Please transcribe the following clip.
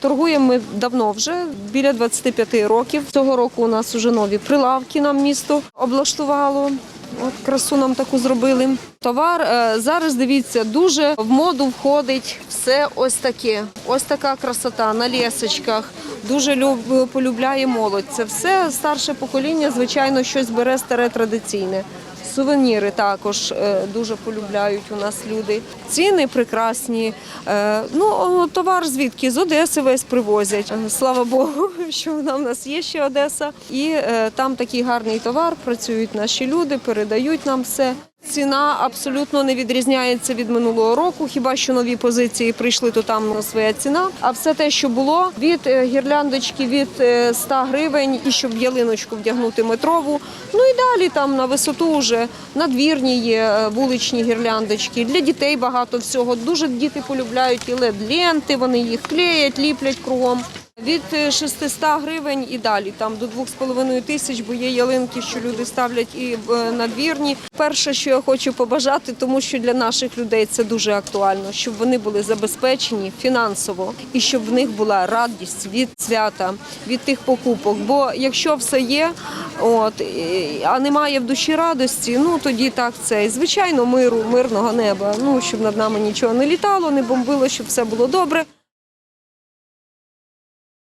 Торгуємо ми давно вже, біля 25 років. Цього року у нас вже нові прилавки нам місто облаштувало. От красу нам таку зробили. Товар е, зараз дивіться, дуже в моду входить все ось таке. Ось така красота на лісочках. Дуже люб, полюбляє молодь. Це все старше покоління, звичайно, щось бере старе традиційне. Сувеніри також е, дуже полюбляють у нас люди. Ціни прекрасні. Е, Ну, товар звідки? З Одеси весь привозять. Е, Слава Богу, що вона в нас є ще Одеса. І там такий гарний товар, працюють наші люди, передають нам все. Ціна абсолютно не відрізняється від минулого року. Хіба що нові позиції прийшли, то там своя ціна. А все те, що було від е, гірляндочки від е, 100 гривень, і щоб ялиночку вдягнути метрову. Ну і далі там на висоту вже надвірні є е, вуличні гірляндочки. Для дітей багато всього. Дуже діти полюбляють і лед-ленти, вони їх клеять, ліплять кругом. Від е, 600 гривень і далі, там до 2,5 тисяч, бо є ялинки, що люди ставлять і е, надвірні. Перше, що я хочу побажати, тому що для наших людей це дуже актуально, щоб вони були забезпечені фінансово і щоб в них була радість від свята, від тих покупок. Бо якщо все є, от а немає в душі радості, ну тоді так це. Звичайно, миру, мирного неба. Ну щоб над нами нічого не літало, не бомбило, щоб все було добре.